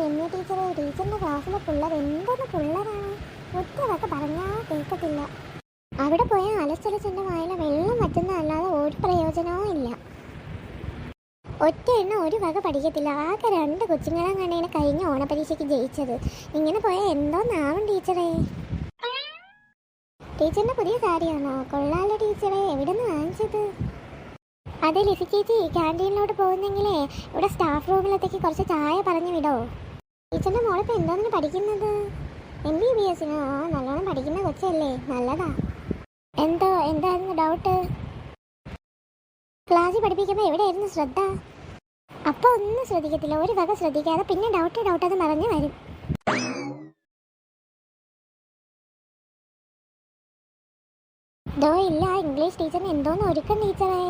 രമ്യ ടീച്ചറെ ടീച്ചറിന്റെ ക്ലാസ്സിലെ പിള്ളേർ എന്തൊന്ന് പിള്ളേരാണ്? ഒറ്റതൊക്കെ പറഞ്ഞാൽ കേൾക്കത്തില്ല. അവിടെ പോയ അലച്ചലച്ചെന്റെ വായില വെള്ളം വറ്റുന്നതല്ലാതെ ഒരു പ്രയോജനവും ഇല്ല. ഒറ്റ എണ്ണ ഒരു വക പഠിക്കത്തില്ല. ആകെ രണ്ട് കൊച്ചുങ്ങളെ കണ്ടേനെ കഴിഞ്ഞ ഓണപരീക്ഷയ്ക്ക് ജയിച്ചത്. ഇങ്ങനെ പോയാൽ എന്തോന്നാവും ടീച്ചറേ? ടീച്ചറിന്റെ പുതിയ സാരിയാണോ കൊള്ളാലോ ടീച്ചറെ എവിടെ നിന്ന് വാങ്ങിച്ചത്? അതെ ലിസി ചേച്ചി ക്യാന്റീനിലോട്ട് പോകുന്നെങ്കിലേ ഇവിടെ സ്റ്റാഫ് റൂമിലത്തേക്ക് കുറച്ച് ചായ പറഞ്ഞു വിടോ. ടീച്ചറിന്റെ മോളിപ്പോൾ എന്താണ് പഠിക്കുന്നത്? എം ബി ബി എസിനോ നല്ലോണം പഠിക്കുന്ന കൊച്ചല്ലേ നല്ലതാ. എന്തോ എന്തായിരുന്നു ഡൗട്ട് ക്ലാസ്സിൽ പഠിപ്പിക്കുമ്പോൾ എവിടെയായിരുന്നു ശ്രദ്ധ? അപ്പോൾ ഒന്നും ശ്രദ്ധിക്കത്തില്ല ഒരു വക ശ്രദ്ധിക്കാതെ പിന്നെ ഡൗട്ട് ഡൗട്ട് അത് മറഞ്ഞു വരും. ദോ ഇല്ല ഇംഗ്ലീഷ് ടീച്ചറിന് എന്തോന്ന് ഒരുക്കം ടീച്ചറേ.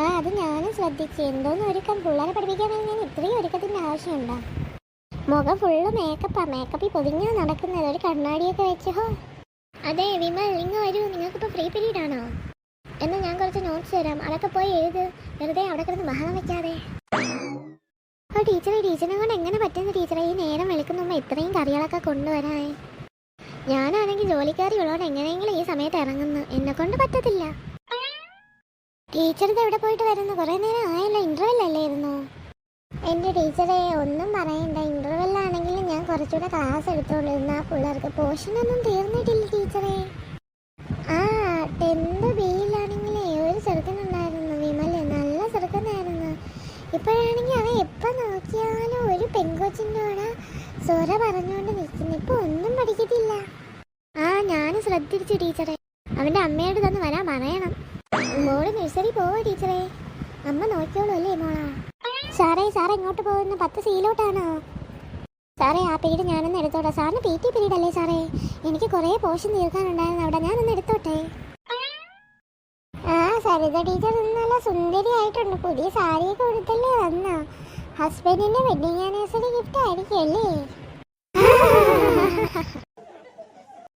ആ അത് ഞാനും ശ്രദ്ധിച്ചു. എന്തോന്ന് ഒരുക്കം? പിള്ളേരെ പഠിപ്പിക്കാൻ ഞാൻ ഇത്രയും ഒരുക്കത്തിന്റെ ആവശ്യമുണ്ടോ? മുഖം ഫുള്ള് മേക്കപ്പാ മേക്കപ്പിൽ പൊതിഞ്ഞാ നടക്കുന്നത്. ഒരു കണ്ണാടിയൊക്കെ വെച്ച് ഹോ. അതെ വിമൽ നിങ്ങൾ വരൂ. നിങ്ങൾക്കിപ്പോൾ ഫ്രീ പീരീഡ് ആണോ? എന്നാൽ ഞാൻ കുറച്ച് നോട്ട്സ് തരാം. അതൊക്കെ പോയി എഴുത്. വെറുതെ അവിടെ കിടന്ന് ബഹളം വെക്കാതെ. ഓ ടീച്ചറെ ടീച്ചറിനെ കൊണ്ട് എങ്ങനെ പറ്റുന്ന ടീച്ചറെ? ഈ നേരം വെളുക്കുന്ന മുമ്പ് ഇത്രയും കറികളൊക്കെ കൊണ്ടുവരാൻ. ഞാനാണെങ്കിൽ ജോലിക്കാരി ഉള്ളതുകൊണ്ട് എങ്ങനെയെങ്കിലും ഈ സമയത്ത് ഇറങ്ങുന്നു. എന്നെ കൊണ്ട് പറ്റത്തില്ല. ടീച്ചർ ഇത് എവിടെ പോയിട്ട് വരുന്നു? കുറേ നേരം അല്ലായിരുന്നു എന്റെ ടീച്ചറെ ഒന്നും പറയണ്ട. ഇന്റർവെല്ലാണെങ്കിൽ ഞാൻ കുറച്ചുകൂടെ ക്ലാസ് എടുത്തോണ്ടിരുന്ന ആ പിള്ളേർക്ക് പോർഷനൊന്നും തീർന്നിട്ടില്ല ടീച്ചറെ. ആ ടെൻത്ത് ബിയിലാണെങ്കിലേ ഒരു ചെറുക്കനുണ്ടായിരുന്നു വിമൽ. നല്ല ചെറുക്കനായിരുന്നു. ഇപ്പോഴാണെങ്കിൽ അവൻ എപ്പോൾ നോക്കിയാലും ഒരു പെൺകൊച്ചിന്റെ കൂടെ സ്വര പറഞ്ഞുകൊണ്ട് നിൽക്കുന്നു. ഇപ്പോൾ ഒന്നും പഠിക്കത്തില്ല. ആ ഞാൻ ശ്രദ്ധിച്ചു ടീച്ചറെ. അവന്റെ അമ്മയോട് തന്നെ വരാൻ പറയണം. മോൾ നഴ്സറി പോവോ ടീച്ചറെ? അമ്മ നോക്കിയോളൂ അല്ലേ മോളാ? സാറേ സാറേ ഇങ്ങോട്ട് പോകുന്ന പത്ത് സീലോട്ടാണോ. സാറേ ആ പീരീഡ് ഞാനൊന്ന് എടുത്തോട്ടെ. സാറിന് പി ടി പീരീഡ് അല്ലേ സാറേ? എനിക്ക് കുറേ പോഷൻ തീർക്കാനുണ്ടായിരുന്നു. അവിടെ ഞാനൊന്ന് എടുത്തോട്ടെ? ആ സരിത ടീച്ചർ നല്ല സുന്ദരിയായിട്ടുണ്ട്. പുതിയ സാരിയൊക്കെ കൊടുത്തല്ലേ വന്ന. ഹസ്ബൻഡിന്റെ വെഡിങ് ആനിവേഴ്സറി ഗിഫ്റ്റ് ആയിരിക്കും അല്ലേ